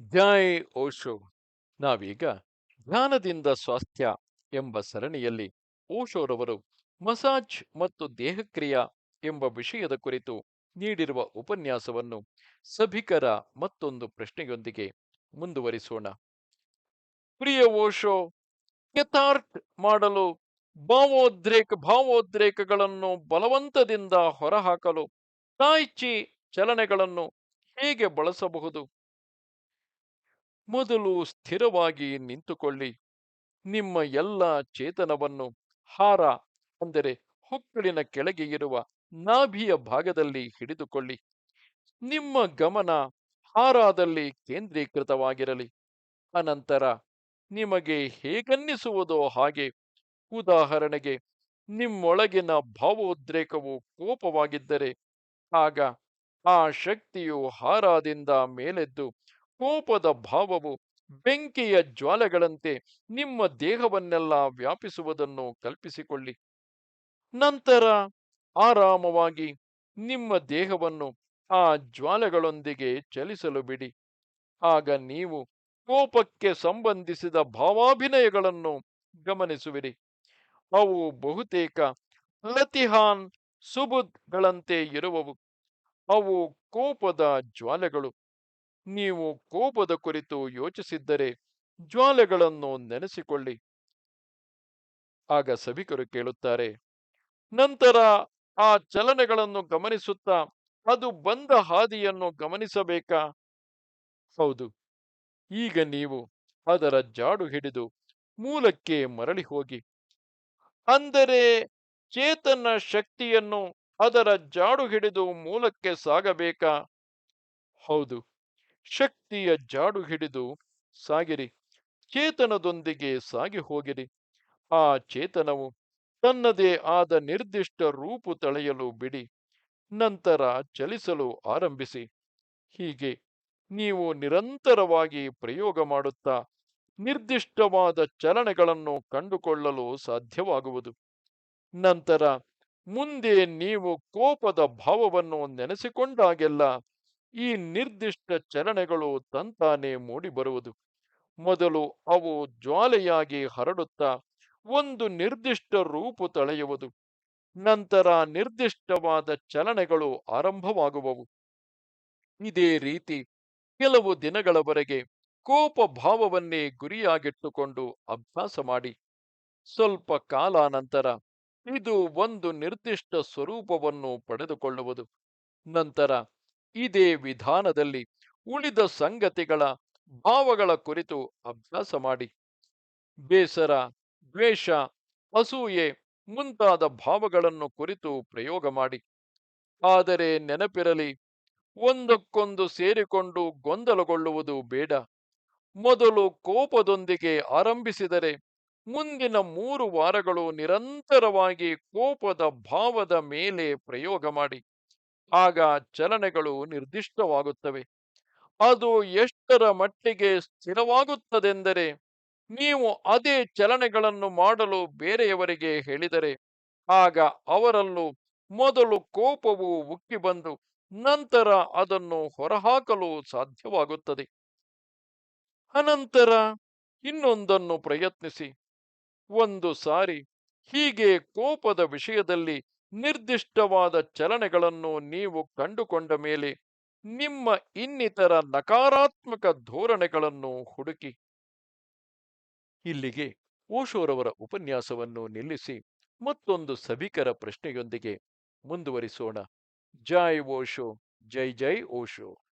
ಜೈ ಓಶೋ. ನಾವೀಗ ಜ್ಞಾನದಿಂದ ಸ್ವಾಸ್ಥ್ಯ ಎಂಬ ಸರಣಿಯಲ್ಲಿ ಓಶೋರವರು ಮಸಾಜ್ ಮತ್ತು ದೇಹಕ್ರಿಯಾ ಎಂಬ ವಿಷಯದ ಕುರಿತು ನೀಡಿರುವ ಉಪನ್ಯಾಸವನ್ನು ಸಭಿಕರ ಮತ್ತೊಂದು ಪ್ರಶ್ನೆಯೊಂದಿಗೆ ಮುಂದುವರಿಸೋಣ. ಪ್ರಿಯ ಓಶೋ ಕೆಥಾರ್ಟ್ ಮಾಡಲು ಭಾವೋದ್ರೇಕ ಭಾವೋದ್ರೇಕಗಳನ್ನು ಬಲವಂತದಿಂದ ಹೊರಹಾಕಲು ತಾಯ್ಚಿ ಚಲನೆಗಳನ್ನು ಹೇಗೆ ಬಳಸಬಹುದು? ಮೊದಲು ಸ್ಥಿರವಾಗಿ ನಿಂತುಕೊಳ್ಳಿ. ನಿಮ್ಮ ಎಲ್ಲ ಚೇತನವನ್ನು ಹಾರ, ಅಂದರೆ ಹೊಕ್ಕಳಿನ ಕೆಳಗೆ ಇರುವ ನಾಭಿಯ ಭಾಗದಲ್ಲಿ ಹಿಡಿದುಕೊಳ್ಳಿ. ನಿಮ್ಮ ಗಮನ ಹಾರಾದಲ್ಲಿ ಕೇಂದ್ರೀಕೃತವಾಗಿರಲಿ. ಅನಂತರ ನಿಮಗೆ ಹೇಗನ್ನಿಸುವುದೋ ಹಾಗೆ ಉದಾಹರಣೆಗೆ ನಿಮ್ಮೊಳಗಿನ ಭಾವೋದ್ರೇಕವು ಕೋಪವಾಗಿದ್ದರೆ, ಆಗ ಆ ಶಕ್ತಿಯು ಹಾರಾದಿಂದ ಮೇಲೆದ್ದು ಕೋಪದ ಭಾವವು ಬೆಂಕಿಯ ಜ್ವಾಲೆಗಳಂತೆ ನಿಮ್ಮ ದೇಹವನ್ನೆಲ್ಲ ವ್ಯಾಪಿಸುವುದನ್ನು ಕಲ್ಪಿಸಿಕೊಳ್ಳಿ. ನಂತರ ಆರಾಮವಾಗಿ ನಿಮ್ಮ ದೇಹವನ್ನು ಆ ಜ್ವಾಲೆಗಳೊಂದಿಗೆ ಚಲಿಸಲು ಬಿಡಿ. ಆಗ ನೀವು ಕೋಪಕ್ಕೆ ಸಂಬಂಧಿಸಿದ ಭಾವಾಭಿನಯಗಳನ್ನು ಗಮನಿಸುವಿರಿ. ಅವು ಬಹುತೇಕ ಲತಿಹಾನ್ ಸುಬುದ್ಗಳಂತೆ ಇರುವವು. ಅವು ಕೋಪದ ಜ್ವಾಲೆಗಳು. ನೀವು ಕೋಪದ ಕುರಿತು ಯೋಚಿಸಿದ್ದರೆ ಜ್ವಾಲೆಗಳನ್ನು ನೆನೆಸಿಕೊಳ್ಳಿ. ಆಗ ಸಭಿಕರು ಕೇಳುತ್ತಾರೆ, ನಂತರ ಆ ಚಲನೆಗಳನ್ನು ಗಮನಿಸುತ್ತಾ ಅದು ಬಂದ ಹಾದಿಯನ್ನು ಗಮನಿಸಬೇಕಾ? ಹೌದು, ಈಗ ನೀವು ಅದರ ಜಾಡು ಹಿಡಿದು ಮೂಲಕ್ಕೆ ಮರಳಿ ಹೋಗಿ, ಅಂದರೆ ಚೇತನ ಶಕ್ತಿಯನ್ನು ಅದರ ಜಾಡು ಹಿಡಿದು ಮೂಲಕ್ಕೆ ಸಾಗಬೇಕಾ? ಹೌದು ಶಕ್ತಿಯ ಜಾಡು ಹಿಡಿದು ಸಾಗಿರಿ, ಚೇತನದೊಂದಿಗೆ ಸಾಗಿ ಹೋಗಿರಿ. ಆ ಚೇತನವು ತನ್ನದೇ ಆದ ನಿರ್ದಿಷ್ಟ ರೂಪು ತಳೆಯಲು ಬಿಡಿ, ನಂತರ ಚಲಿಸಲು ಆರಂಭಿಸಿ. ಹೀಗೆ ನೀವು ನಿರಂತರವಾಗಿ ಪ್ರಯೋಗ ಮಾಡುತ್ತಾ ನಿರ್ದಿಷ್ಟವಾದ ಚಲನೆಗಳನ್ನು ಕಂಡುಕೊಳ್ಳಲು ಸಾಧ್ಯವಾಗುವುದು. ನಂತರ ಮುಂದೆ ನೀವು ಕೋಪದ ಭಾವವನ್ನು ನೆನೆಸಿಕೊಂಡಾಗೆಲ್ಲ ಈ ನಿರ್ದಿಷ್ಟ ಚಲನೆಗಳು ತಂತಾನೆ ಮೂಡಿಬರುವುದು ಮೊದಲು ಅವು ಜ್ವಾಲೆಯಾಗಿ ಹರಡುತ್ತಾ ಒಂದು ನಿರ್ದಿಷ್ಟ ರೂಪು ತಳೆಯುವುದು. ನಂತರ ನಿರ್ದಿಷ್ಟವಾದ ಚಲನೆಗಳು ಆರಂಭವಾಗುವವು. ಇದೇ ರೀತಿ ಕೆಲವು ದಿನಗಳವರೆಗೆ ಕೋಪ ಭಾವವನ್ನೇ ಗುರಿಯಾಗಿಟ್ಟುಕೊಂಡು ಅಭ್ಯಾಸ ಮಾಡಿ. ಸ್ವಲ್ಪ ಕಾಲಾನಂತರ ಇದು ಒಂದು ನಿರ್ದಿಷ್ಟ ಸ್ವರೂಪವನ್ನು ಪಡೆದುಕೊಳ್ಳುವುದು. ನಂತರ ಇದೇ ವಿಧಾನದಲ್ಲಿ ಉಳಿದ ಸಂಗತಿಗಳ ಭಾವಗಳ ಕುರಿತು ಅಭ್ಯಾಸ ಮಾಡಿ. ಬೇಸರ, ದ್ವೇಷ, ಅಸೂಯೆ ಮುಂತಾದ ಭಾವಗಳನ್ನು ಕುರಿತು ಪ್ರಯೋಗ ಮಾಡಿ. ಆದರೆ ನೆನಪಿರಲಿ, ಒಂದಕ್ಕೊಂದು ಸೇರಿಕೊಂಡು ಗೊಂದಲಗೊಳ್ಳುವುದು ಬೇಡ. ಮೊದಲು ಕೋಪದೊಂದಿಗೆ ಆರಂಭಿಸಿದರೆ ಮುಂದಿನ ಮೂರು ವಾರಗಳು ನಿರಂತರವಾಗಿ ಕೋಪದ ಭಾವದ ಮೇಲೆ ಪ್ರಯೋಗ ಮಾಡಿ. ಆಗ ಚಲನೆಗಳು ನಿರ್ದಿಷ್ಟವಾಗುತ್ತವೆ. ಅದು ಎಷ್ಟರ ಮಟ್ಟಿಗೆ ಸ್ಥಿರವಾಗುತ್ತದೆಂದರೆ ನೀವು ಅದೇ ಚಲನೆಗಳನ್ನು ಮಾಡಲು ಬೇರೆಯವರಿಗೆ ಹೇಳಿದರೆ, ಆಗ ಅವರಲ್ಲೂ ಮೊದಲು ಕೋಪವು ಉಕ್ಕಿ ಬಂದು ನಂತರ ಅದನ್ನು ಹೊರಹಾಕಲು ಸಾಧ್ಯವಾಗುತ್ತದೆ. ಅನಂತರ ಇನ್ನೊಂದನ್ನು ಪ್ರಯತ್ನಿಸಿ. ಒಂದು ಸಾರಿ ಹೀಗೆ ಕೋಪದ ವಿಷಯದಲ್ಲಿ ನಿರ್ದಿಷ್ಟವಾದ ಚಲನೆಗಳನ್ನು ನೀವು ಕಂಡುಕೊಂಡ ಮೇಲೆ ನಿಮ್ಮ ಇನ್ನಿತರ ನಕಾರಾತ್ಮಕ ಧೋರಣೆಗಳನ್ನು ಹುಡುಕಿ. ಇಲ್ಲಿಗೆ ಓಶೋರವರ ಉಪನ್ಯಾಸವನ್ನು ನಿಲ್ಲಿಸಿ ಮತ್ತೊಂದು ಸಭಿಕರ ಪ್ರಶ್ನೆಯೊಂದಿಗೆ ಮುಂದುವರಿಸೋಣ. ಜೈ ಓಶೋ, ಜೈ ಜೈ ಓಶೋ.